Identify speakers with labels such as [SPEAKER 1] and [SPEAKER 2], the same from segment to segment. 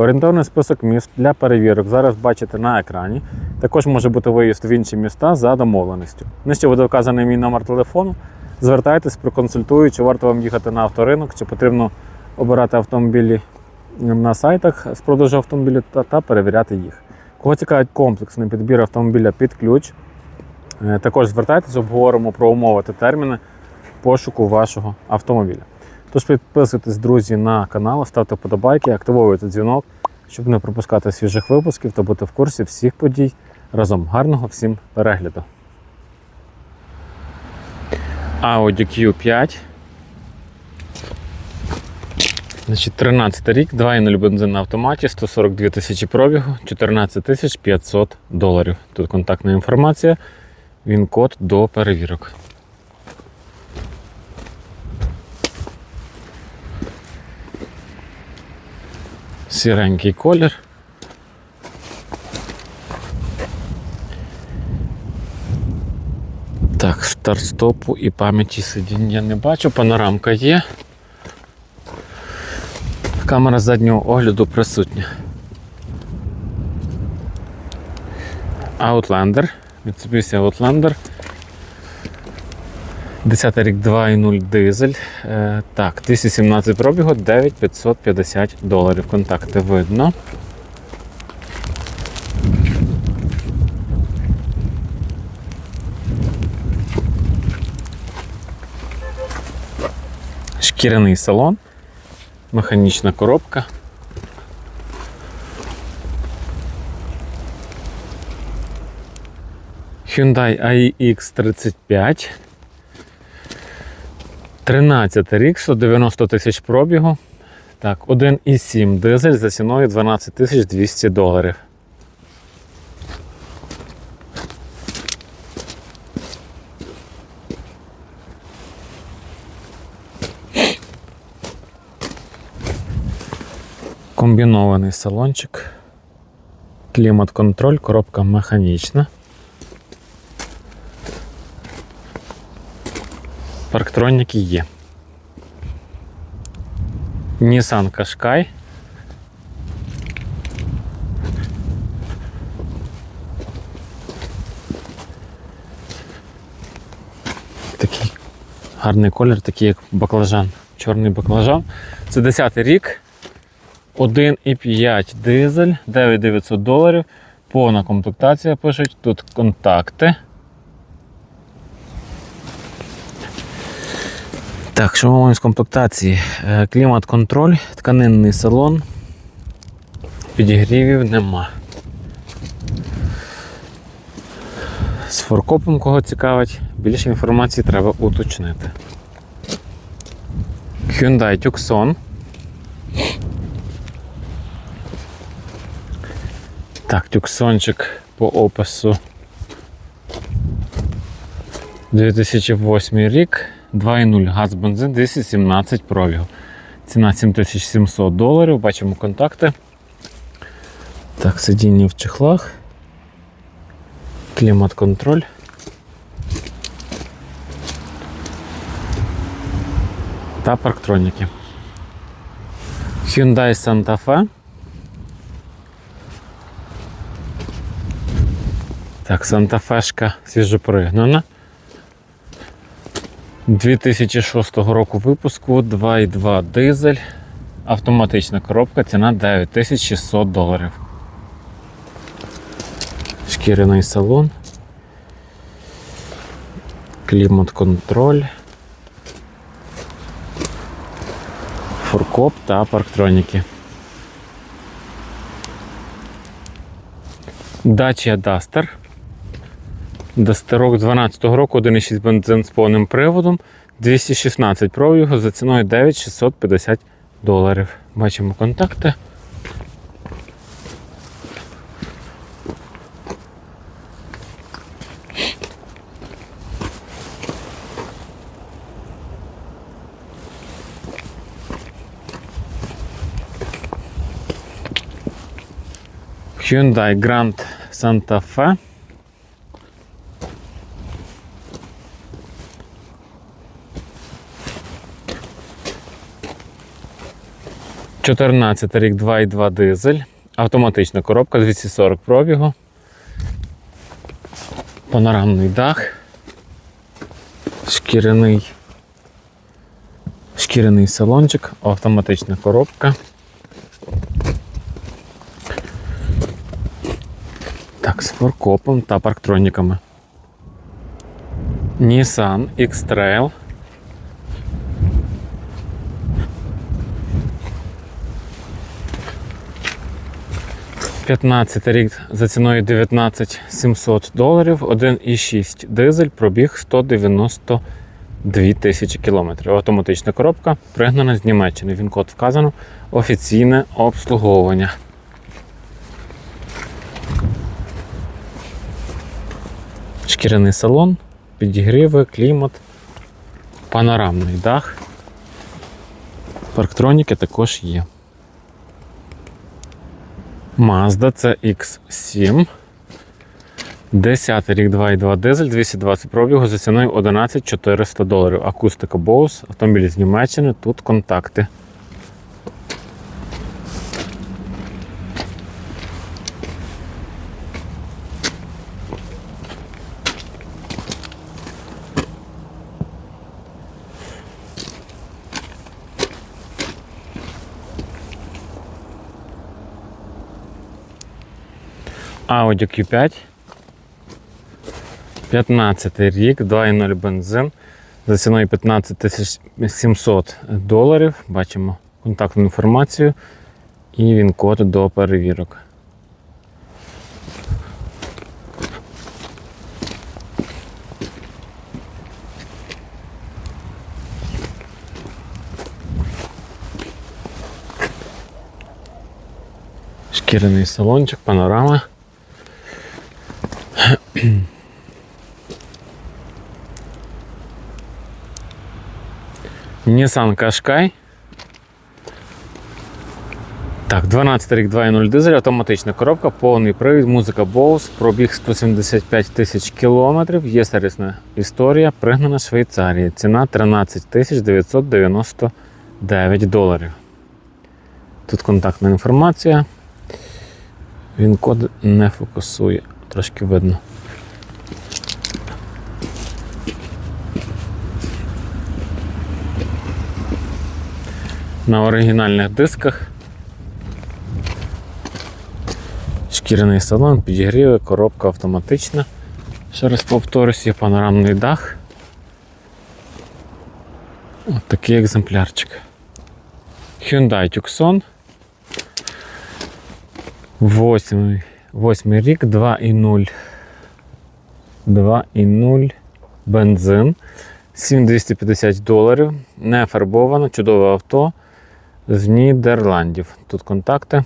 [SPEAKER 1] Орієнтовний список міст для перевірок зараз бачите на екрані. Також може бути виїзд в інші міста за домовленістю. Нижче буде вказаний мій номер телефону. Звертайтесь, проконсультую, чи варто вам їхати на авторинок, чи потрібно обирати автомобілі на сайтах з продажу автомобілів та, та перевіряти їх. Кого цікавить комплексний підбір автомобіля під ключ, е, також звертайтесь, обговоримо про умови та терміни пошуку вашого автомобіля. Тож підписуйтесь, друзі, на канал, ставте вподобайки, активуйте дзвінок, щоб не пропускати свіжих випусків та бути в курсі всіх подій разом. Гарного всім перегляду. Audi Q5. Значить, 13 рік, 2.0 бензин на автоматі, 142 тисячі пробігу, 14 тисяч 500 доларів. Тут контактна інформація, він код до перевірок. Сіренький колір. Так, старт-стопу і пам'яті сидіння не бачу, панорамка є. Камера заднього огляду присутня. Outlander. Mitsubishi Outlander. 10 рік 2.0 дизель. Е, так, 217 пробігу, 9550 доларів. Контакти видно. Шкіряний салон, механічна коробка. Hyundai iX35. 13 рік, 190 тисяч пробігу. Так, 1,7 дизель за ціною 12 тисяч 200 доларів. Комбінований салончик. Клімат-контроль, коробка механічна. Парктроніки є. Nissan Qashqai. Такий гарний колір, такий як баклажан, чорний баклажан. Це 10 й рік. 1,5 дизель, 9900 доларів. Повна комплектація пишуть. Тут контакти. Так, що ми маємо з комплектації? Е, Клімат-контроль, тканинний салон. Підігрівів нема. З форкопом кого цікавить, більше інформації треба уточнити. Hyundai Tucson. Так, тюксончик по опису 2008 рік. 2,0 газ бензин 217 пробігу. Ціна 7700 доларів. Бачимо контакти. Так, сидіння в чехлах. Клімат-контроль. Та парктроніки. Hyundai Santa Fe. Так, Santa Fe свіжопригнана. 2006 року випуску 2,2 дизель, автоматична коробка, ціна 9600 доларів. Шкіряний салон, клімат-контроль, фуркоп та парктроніки. Dacia Duster. Дастерок 12-го року, 1,6 бензин з повним приводом. 216 пров його за ціною 9650 доларів. Бачимо контакти. Hyundai Grand Santa Fe Чотирнадцятий рік 2,2 дизель. Автоматична коробка 240 пробігу. Панорамний дах. Шкіряний. Шкіряний салончик, автоматична коробка. Так, з форкопом та парктроніками. Nissan X-Trail. П'ятнадцятий рік за ціною 19 700 доларів, 1,6 дизель, пробіг 192 тисячі кілометрів. Автоматична коробка пригнана з Німеччини. Він код вказано. Офіційне обслуговування. Шкіряний салон, підігріви, клімат, панорамний дах. Парктроніки також є. Mazda CX7. 10 рік 2,2 дизель, 220 пробігу за ціною 11 400 доларів. Акустика Bose, автомобіль з Німеччини, тут контакти. Audi Q5. 15 рік, 2,0 бензин. За ціною 15 700 доларів. Бачимо контактну інформацію і він код до перевірок. Шкіряний салончик, панорама. Nissan Qashqai. Так, 12 рік 2.0 дизель, автоматична коробка, повний привід, музика Bose, пробіг 175 тисяч кілометрів, є сервісна історія, пригнана Швейцарії. Ціна 13 тисяч 999 доларів. Тут контактна інформація. Він код не фокусує, трошки видно. На оригінальних дисках. Шкіряний салон, підігріви, коробка автоматична. Ще раз повторюсь, є панорамний дах. Ось такий екземплярчик. Hyundai Tucson. Восьмий, восьмий рік, 2,0. 2,0 бензин. 7250 доларів. Не фарбовано, чудове авто з Нідерландів. Тут контакти.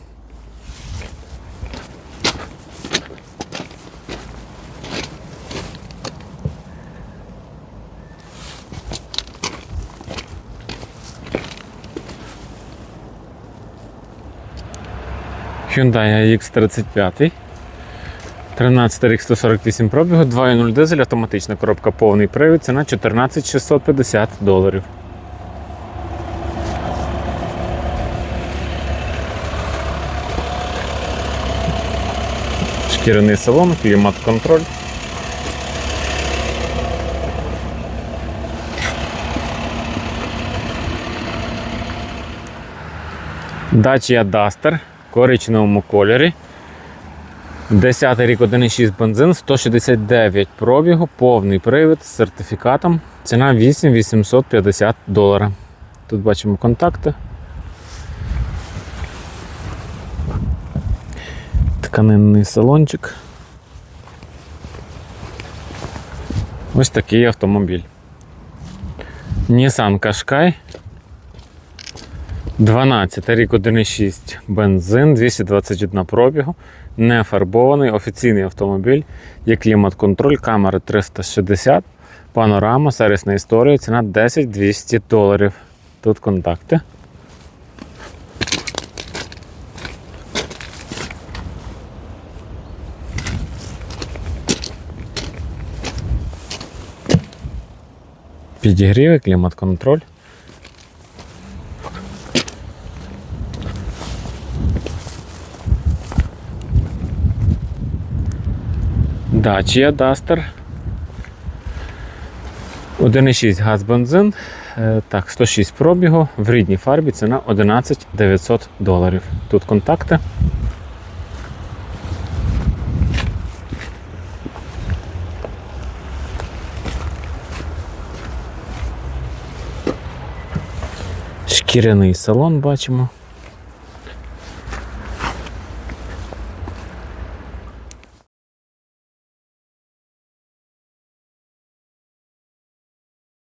[SPEAKER 1] Hyundai X35. 13 рік 148 пробігу, 2.0 дизель, автоматична коробка повний привід, ціна 14 650 доларів. Шкіряний салон, клімат-контроль. Dacia Duster в коричневому кольорі. 10 рік 1,6 бензин, 169 пробігу, повний привід з сертифікатом. Ціна 8850 доларів. Тут бачимо контакти. Тканинний салончик. Ось такий автомобіль. Nissan Qashqai. 12 рік 1,6 бензин, 221 пробігу, не фарбований, офіційний автомобіль, є клімат-контроль, камери 360, панорама, сервісна історія, ціна 10 200 доларів. Тут контакти. Підігріви, клімат-контроль. Dacia Duster. 1,6 газ бензин. Е, Так, 106 пробігу. В рідній фарбі ціна 11 900 доларів. Тут контакти. Шкіряний салон бачимо.